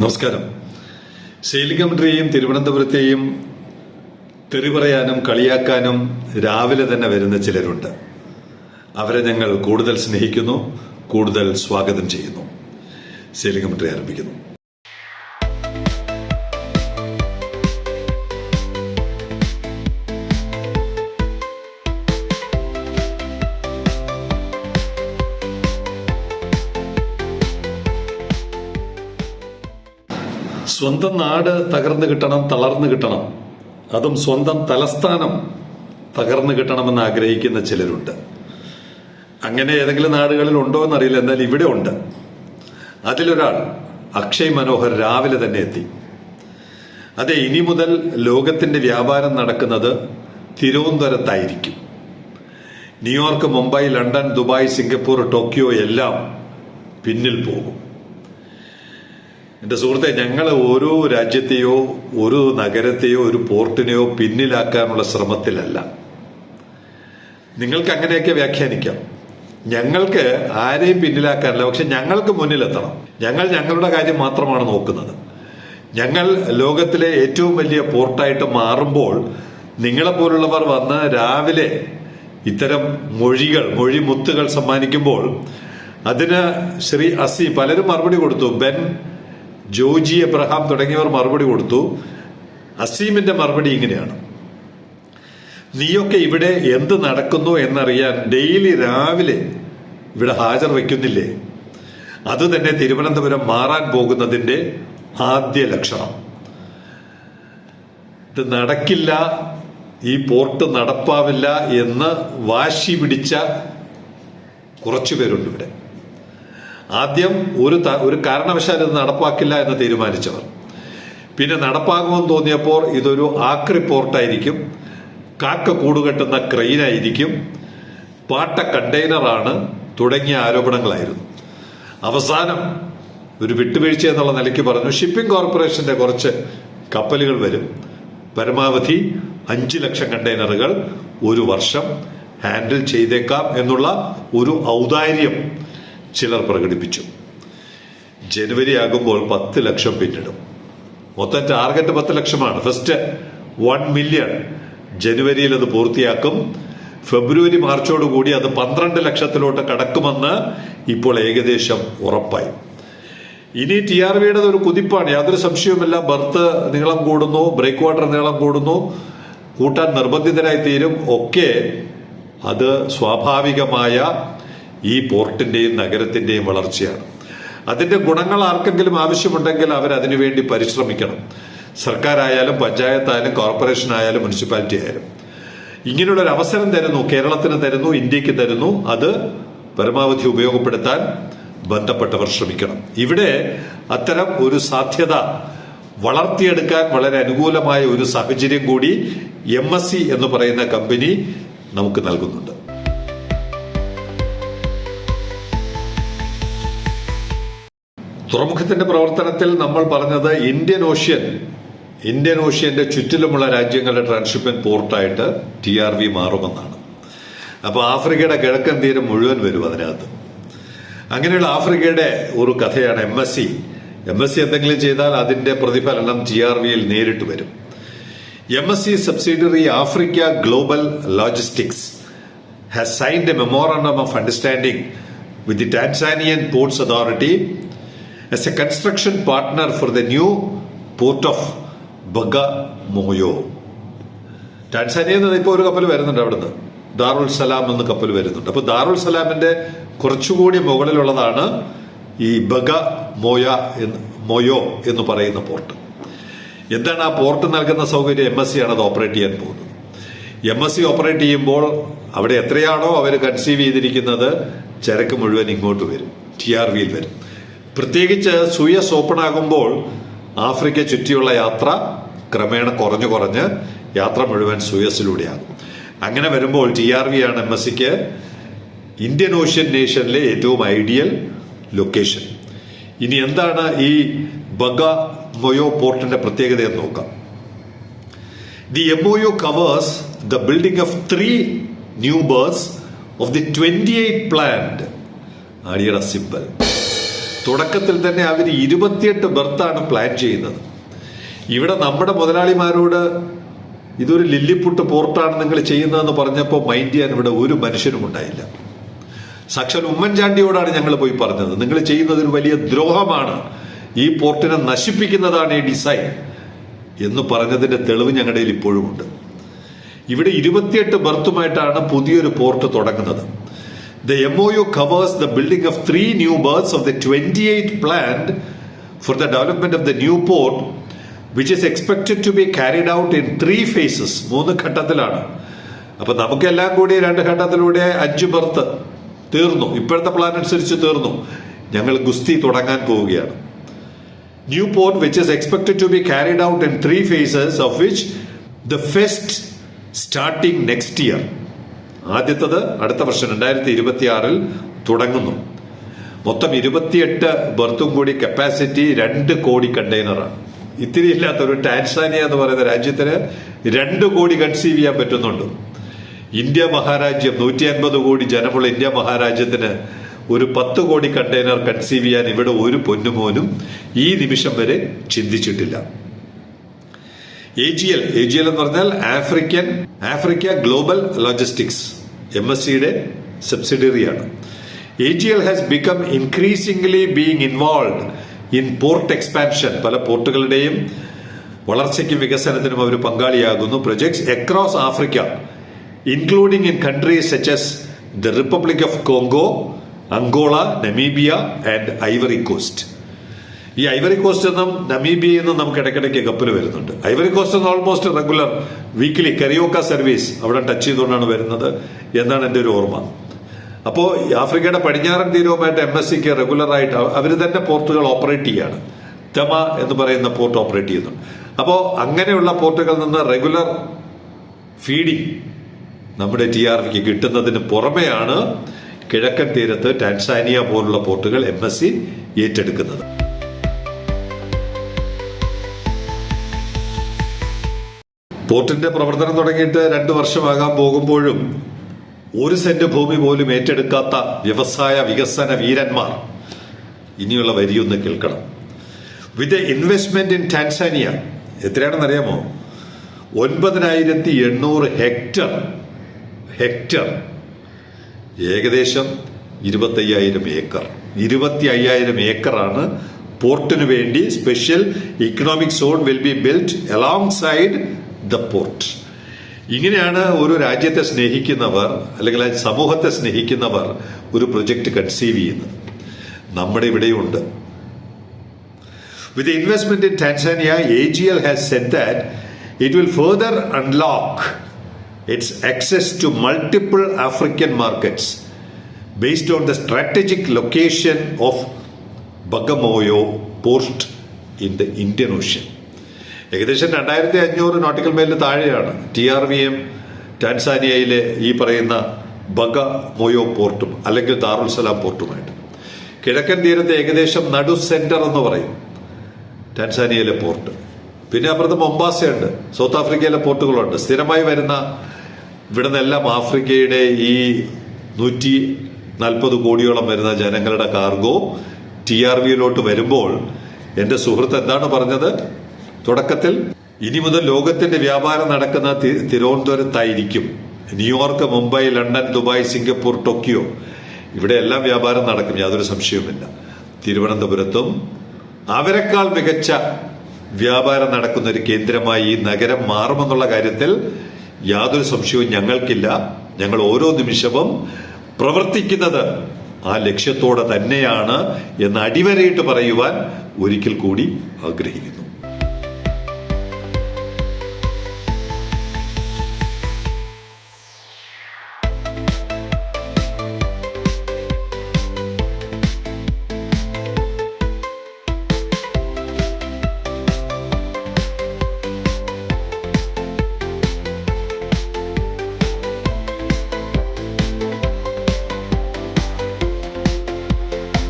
നമസ്കാരം. ശൈലികമന്ത്രിയെയും തിരുവനന്തപുരത്തെയും തെറി പറയാനും കളിയാക്കാനും രാവിലെ തന്നെ വരുന്ന ചിലരുണ്ട്. അവരെ ഞങ്ങൾ കൂടുതൽ സ്നേഹിക്കുന്നു കൂടുതൽ സ്വാഗതം ചെയ്യുന്നു. ശൈലികമന്ത്രി ആരംഭിക്കുന്നു സ്വന്തം നാട് തകർന്നു കിട്ടണം തളർന്നു കിട്ടണം. അതും സ്വന്തം തലസ്ഥാനം തകർന്നു കിട്ടണമെന്ന് ആഗ്രഹിക്കുന്ന ചിലരുണ്ട്. അങ്ങനെ ഏതെങ്കിലും നാടുകളിൽ ഉണ്ടോ എന്നറിയില്ല. എന്നാൽ ഇവിടെ ഉണ്ട്. അതിലൊരാൾ അക്ഷയ് മനോഹർ രാവിലെ തന്നെ എത്തി. അതെ ഇനി മുതൽ ലോകത്തിന്റെ വ്യാപാരം നടക്കുന്നത് തിരുവനന്തപുരത്തായിരിക്കും. New York Mumbai London Dubai Singapore Tokyo എല്ലാം പിന്നിൽ പോകും. എന്റെ സുഹൃത്തെ ഞങ്ങൾ ഓരോ രാജ്യത്തെയോ ഒരു നഗരത്തെയോ ഒരു പോർട്ടിനെയോ പിന്നിലാക്കാനുള്ള ശ്രമത്തിലല്ല. നിങ്ങൾക്ക് അങ്ങനെയൊക്കെ വ്യാഖ്യാനിക്കാം. ഞങ്ങൾക്ക് ആരെയും പിന്നിലാക്കാനല്ല പക്ഷെ ഞങ്ങൾക്ക് മുന്നിലെത്തണം. ഞങ്ങൾ ഞങ്ങളുടെ കാര്യം മാത്രമാണ് നോക്കുന്നത്. ഞങ്ങൾ ലോകത്തിലെ ഏറ്റവും വലിയ പോർട്ടായിട്ട് മാറുമ്പോൾ നിങ്ങളെപ്പോലുള്ളവർ വന്ന് രാവിലെ ഇത്തരം മൊഴികൾ മൊഴി മുത്തുകൾ സമ്മാനിക്കുമ്പോൾ അതിന് ശ്രീ അസി പലരും മറുപടി കൊടുത്തു. ബെൻ ജോജി എബ്രഹാം തുടങ്ങിയവർ മറുപടി കൊടുത്തു. അസീമിന്റെ മറുപടി ഇങ്ങനെയാണ്. നീയൊക്കെ ഇവിടെ എന്ത് നടക്കുന്നു എന്നറിയാൻ ഡെയിലി രാവിലെ ഇവിടെ ഹാജർ വയ്ക്കുന്നില്ലേ? അത് തന്നെ തിരുവനന്തപുരം മാറാൻ പോകുന്നതിന്റെ ആദ്യ ലക്ഷണം. ഇത് നടക്കില്ല ഈ പോർട്ട് നടപ്പാവില്ല എന്ന് വാശി പിടിച്ച കുറച്ചു പേരുണ്ട് ഇവിടെ. ആദ്യം ഒരു ഒരു കാരണവശാൽ ഇത് നടപ്പാക്കില്ല എന്ന് തീരുമാനിച്ചവർ. പിന്നെ നടപ്പാകുമെന്ന് തോന്നിയപ്പോൾ ഇതൊരു ആക്രി പോർട്ടായിരിക്കും കാക്ക കൂടുകെട്ടുന്ന ക്രെയിനായിരിക്കും. പാട്ട കണ്ടെയ്നറാണ് തുടങ്ങിയ ആരോപണങ്ങളായിരുന്നു. അവസാനം ഒരു വിട്ടുവീഴ്ച എന്നുള്ള നിലയ്ക്ക് പറഞ്ഞു ഷിപ്പിംഗ് കോർപ്പറേഷന്റെ കുറച്ച് കപ്പലുകൾ വരും. പരമാവധി അഞ്ച് ലക്ഷം കണ്ടെയ്നറുകൾ ഒരു വർഷം ഹാൻഡിൽ ചെയ്തേക്കാം എന്നുള്ള ഒരു ഔദാര്യം ചിലർ പ്രകടിപ്പിച്ചു. ജനുവരി ആകുമ്പോൾ പത്ത് ലക്ഷം പിന്നിടും. മൊത്തം ടാർഗറ്റ് പത്ത് ലക്ഷമാണ്. First one million. ജനുവരിയിൽ അത് പൂർത്തിയാക്കും. ഫെബ്രുവരി മാർച്ചോടുകൂടി അത് പന്ത്രണ്ട് ലക്ഷത്തിലോട്ട് കടക്കുമെന്ന് ഇപ്പോൾ ഏകദേശം ഉറപ്പായി. ഇനി ടി ആർ വിയുടെ ഒരു കുതിപ്പാണ്. യാതൊരു സംശയവുമില്ല. ബർത്ത് നീളം കൂടുന്നു ബ്രേക്ക് വാട്ടർ നീളം കൂടുന്നു. കൂട്ടാൻ നിർബന്ധിതരായി തീരും ഒക്കെ അത് സ്വാഭാവികമായ ഈ പോർട്ടിന്റെയും നഗരത്തിന്റെയും വളർച്ചയാണ്. അതിന്റെ ഗുണങ്ങൾ ആർക്കെങ്കിലും ആവശ്യമുണ്ടെങ്കിൽ അവർ അതിനുവേണ്ടി പരിശ്രമിക്കണം. സർക്കാരായാലും പഞ്ചായത്തായാലും കോർപ്പറേഷൻ ആയാലും മുനിസിപ്പാലിറ്റി ആയാലും ഇങ്ങനെയുള്ള ഒരു അവസരം തരുന്നു കേരളത്തിന് തരുന്നു ഇന്ത്യയ്ക്ക് തരുന്നു. അത് പരമാവധി ഉപയോഗപ്പെടുത്താൻ ബന്ധപ്പെട്ടവർ ശ്രമിക്കണം. ഇവിടെ അത്തരം ഒരു സാധ്യത വളർത്തിയെടുക്കാൻ വളരെ അനുകൂലമായ ഒരു സാഹചര്യം കൂടി എം എസ് സി എന്ന് പറയുന്ന കമ്പനി നമുക്ക് നൽകുന്നുണ്ട്. തുറമുഖത്തിന്റെ പ്രവർത്തനത്തിൽ നമ്മൾ പറഞ്ഞത് ഇന്ത്യൻ ഓഷ്യൻ ഇന്ത്യൻ ഓഷ്യന്റെ ചുറ്റിലുമുള്ള രാജ്യങ്ങളുടെ ട്രാൻസ്ഷിപ്മെന്റ് പോർട്ടായിട്ട് ടി ആർ വി മാറുമെന്നാണ്. അപ്പോൾ ആഫ്രിക്കയുടെ കിഴക്കൻ തീരം മുഴുവൻ വരും അതിനകത്ത്. അങ്ങനെയുള്ള ആഫ്രിക്കയുടെ ഒരു കഥയാണ് M S C. M S C എന്തെങ്കിലും ചെയ്താൽ അതിന്റെ പ്രതിഫലനം ടി ആർ വിയിൽ നേരിട്ട് വരും. M S C subsidiary Africa Global Logistics has signed a memorandum of understanding with the Tanzanian ports Authority as a construction partner for the new port of Bagamoyo. ടാൻസാനിയയിൽ നിന്ന് ഇപ്പോൾ ഒരു കപ്പൽ വരുന്നുണ്ട് അവിടുന്ന്. ദാറുൽ സലാം എന്ന കപ്പൽ വരുന്നുണ്ട്. അപ്പോൾ ദാറുൽ സലാമിന്റെ കുറച്ചുകൂടി മുകളിലുള്ളതാണ് ഈ ബഗ മോയ എന്ന് മൊയോ എന്ന് പറയുന്ന പോർട്ട് എന്താണ് ആ പോർട്ട് നൽകുന്ന സൗകര്യം? എം എസ് സി ആണ് അത് ഓപ്പറേറ്റ് ചെയ്യാൻ പോകുന്നത്. എം എസ് സി ഓപ്പറേറ്റ് ചെയ്യുമ്പോൾ അവിടെ എത്രയാണോ അവർ കൺസീവ് ചെയ്തിരിക്കുന്നത് ചരക്ക് മുഴുവൻ ഇങ്ങോട്ട് വരും. ടി ആർ വിയിൽ വരും. പ്രത്യേകിച്ച് സൂയസ് ഓപ്പൺ ആകുമ്പോൾ ആഫ്രിക്ക ചുറ്റിയുള്ള യാത്ര ക്രമേണ കുറഞ്ഞു കുറഞ്ഞ് യാത്ര മുഴുവൻ സൂയസിലൂടെയാകും അങ്ങനെ വരുമ്പോൾ ടി ആർ വി ആണ് എം എസ് സിക്ക് ഇന്ത്യൻ ഓഷ്യൻ നേഷനിലെ ഏറ്റവും ഐഡിയൽ ലൊക്കേഷൻ. ഇനി എന്താണ് ഈ ബഗ മൊയോ പോർട്ടിന്റെ പ്രത്യേകത എന്ന് നോക്കാം The MOU covers the building of three new berths of the 28 planned, Adira simple, തുടക്കത്തിൽ തന്നെ അവർ ഇരുപത്തിയെട്ട് ബർത്താണ് പ്ലാൻ ചെയ്യുന്നത്. ഇവിടെ നമ്മുടെ മുതലാളിമാരോട് ഇതൊരു ലില്ലിപ്പുട്ട് പോർട്ടാണ് നിങ്ങൾ ചെയ്യുന്നതെന്ന് പറഞ്ഞപ്പോൾ മൈൻഡ് ചെയ്യാൻ ഇവിടെ ഒരു മനുഷ്യനും ഉണ്ടായില്ല. സാക്ഷാൽ ഉമ്മൻചാണ്ടിയോടാണ് ഞങ്ങൾ പോയി പറഞ്ഞത്. നിങ്ങൾ ചെയ്യുന്നത് ഒരു വലിയ ദ്രോഹമാണ്. ഈ പോർട്ടിനെ നശിപ്പിക്കുന്നതാണ് ഈ ഡിസൈൻ എന്ന് പറഞ്ഞതിന്റെ തെളിവ് ഞങ്ങളുടെ ഇപ്പോഴും ഉണ്ട് ഇവിടെ ഇരുപത്തിയെട്ട് ബർത്തുമായിട്ടാണ് പുതിയൊരു പോർട്ട് തുടങ്ങുന്നത്. The M covers the building of three new berths of the of the for the development of the new port, which is expected to be carried out in three phases. മൂന്ന് ഘട്ടത്തിലാണ്. അപ്പൊ നമുക്കെല്ലാം കൂടി രണ്ട് ഘട്ടത്തിലൂടെ അഞ്ച് birth തീർന്നു. ഇപ്പോഴത്തെ plan അനുസരിച്ച് തീർന്നു. ഞങ്ങൾ ഗുസ്തി തുടങ്ങാൻ പോവുകയാണ്. New port which is expected to be carried out in three phases of which the first starting next year ആദ്യത്തത് അടുത്ത വർഷം രണ്ടായിരത്തി ഇരുപത്തിയാറിൽ തുടങ്ങുന്നു. മൊത്തം ഇരുപത്തിയെട്ട് ബർത്തും കൂടി കപ്പാസിറ്റി രണ്ട് കോടി കണ്ടെയ്നറാണ് ഇത്തിരി ഇല്ലാത്ത ഒരു ടാൻസാനിയ എന്ന് പറയുന്ന രാജ്യത്തിന് രണ്ട് കോടി കൺസീവ് ചെയ്യാൻ പറ്റുന്നുണ്ട്. ഇന്ത്യ മഹാരാജ്യം നൂറ്റി അൻപത് കോടി ജനമുള്ള ഇന്ത്യ മഹാരാജ്യത്തിന് ഒരു പത്ത് കോടി കണ്ടെയ്നർ കൺസീവ് ചെയ്യാൻ ഇവിടെ ഒരു പൊന്നുമോനും ഈ നിമിഷം വരെ ചിന്തിച്ചിട്ടില്ല. A G L A G L എന്ന് പറഞ്ഞാൽ African Africa Global Logistics M S സിയുടെ സബ്സിഡറിയാണ് A G L has become increasingly being involve in port expansion പല പോർട്ടുകളുടെയും വളർച്ചയ്ക്കും വികസനത്തിനും അവർ പങ്കാളിയാകുന്നു. Projects across Africa including in countries such as the Republic of Congo Angola Namibia and Ivory Coast ഈ Ivory Coast എന്നും നമീബിയയിൽ നിന്നും നമുക്ക് ഇടയ്ക്കിടയ്ക്ക് കപ്പൽ വരുന്നുണ്ട്. ഐവറി കോസ്റ്റ് എന്ന് ഓൾമോസ്റ്റ് റെഗുലർ വീക്കിലി കരിയോക്ക സർവീസ് അവിടെ ടച്ച് ചെയ്തുകൊണ്ടാണ് വരുന്നത് എന്നാണ് എന്റെ ഒരു ഓർമ്മ. അപ്പോൾ ആഫ്രിക്കയുടെ പടിഞ്ഞാറൻ തീരവുമായിട്ട് എം എസ് സിക്ക് റെഗുലറായിട്ട് അവർ തന്നെ പോർട്ടുകൾ ഓപ്പറേറ്റ് ചെയ്യാണ്. തെമ എന്ന് പറയുന്ന പോർട്ട് ഓപ്പറേറ്റ് ചെയ്യുന്നു അപ്പോൾ അങ്ങനെയുള്ള പോർട്ടുകളിൽ നിന്ന് റെഗുലർ ഫീഡിംഗ് നമ്മുടെ ടി ആർ കിട്ടുന്നതിന് പുറമെയാണ് കിഴക്കൻ തീരത്ത് ടാൻസാനിയ പോലുള്ള പോർട്ടുകൾ എം എസ് സി ഏറ്റെടുക്കുന്നത്. പോർട്ടിന്റെ പ്രവർത്തനം തുടങ്ങിയിട്ട് രണ്ട് വർഷമാകാൻ പോകുമ്പോഴും ഒരു സെന്റ് ഭൂമി പോലും ഏറ്റെടുക്കാത്ത വ്യവസായ വികസന വീരന്മാർ ഇനിയുള്ള വരിയൊന്ന് കേൾക്കണം. വിത്ത് ഇൻവെസ്റ്റ്മെന്റ് ഇൻ ടാൻസാനിയ എത്രയാണെന്ന് അറിയാമോ ഒൻപതിനായിരത്തി എണ്ണൂറ് ഹെക്ടർ ഹെക്ടർ ഏകദേശം ഇരുപത്തയ്യായിരം ഏക്കർ. ഇരുപത്തി അയ്യായിരം ഏക്കറാണ് പോർട്ടിനു വേണ്ടി special economic zone will be built alongside the port ഇങ്ങനെയാണ് ഒരു രാജ്യത്തെ സ്നേഹിക്കുന്നവർ അല്ലെങ്കിൽ ആ സമൂഹത്തെ സ്നേഹിക്കുന്നവർ ഒരു പ്രൊജക്ട് കൺസീവ് ചെയ്യുന്നത് നമ്മുടെ ഇവിടെയുണ്ട് With the investment in Tanzania, AGL has said that it will further unlock its access to multiple African markets based on the strategic location of Bagamoyo port in the Indian Ocean. ഏകദേശം രണ്ടായിരത്തി അഞ്ഞൂറ് nautical മൈലിന് താഴെയാണ് T R V M ടാൻസാനിയയിലെ ഈ പറയുന്ന ബഗ മൊയോ പോർട്ടും അല്ലെങ്കിൽ ദാറുൽസലാം പോർട്ടുമായിട്ട്. കിഴക്കൻ തീരത്തെ ഏകദേശം നടു സെന്റർ എന്ന് പറയും ടാൻസാനിയയിലെ പോർട്ട്. പിന്നെ അപ്പുറത്ത് മൊംബാസയുണ്ട് സൗത്ത് ആഫ്രിക്കയിലെ പോർട്ടുകളുണ്ട്. സ്ഥിരമായി വരുന്ന ഇവിടെ നിന്നെല്ലാം ആഫ്രിക്കയുടെ ഈ നൂറ്റി നാൽപ്പത് കോടിയോളം വരുന്ന ജനങ്ങളുടെ കാർഗോ ടി ആർ വിയിലോട്ട് വരുമ്പോൾ എന്റെ സുഹൃത്ത് എന്താണ് പറഞ്ഞത്? തുടക്കത്തിൽ ഇനി മുതൽ ലോകത്തിന്റെ വ്യാപാരം നടക്കുന്ന തിരുവനന്തപുരത്തായിരിക്കും. New York Mumbai London Dubai Singapore Tokyo. ഇവിടെ എല്ലാം വ്യാപാരം നടക്കും. യാതൊരു സംശയവുമില്ല. തിരുവനന്തപുരത്തും അവരെക്കാൾ മികച്ച വ്യാപാരം നടക്കുന്ന ഒരു കേന്ദ്രമായി ഈ നഗരം മാറുമെന്നുള്ള കാര്യത്തിൽ യാതൊരു സംശയവും ഞങ്ങൾക്കില്ല. ഞങ്ങൾ ഓരോ നിമിഷവും പ്രവർത്തിക്കുന്നത് ആ ലക്ഷ്യത്തോടെ തന്നെയാണ് എന്ന് അടിവരയിട്ട് പറയുവാൻ ഒരിക്കൽ കൂടി ആഗ്രഹിക്കുന്നു.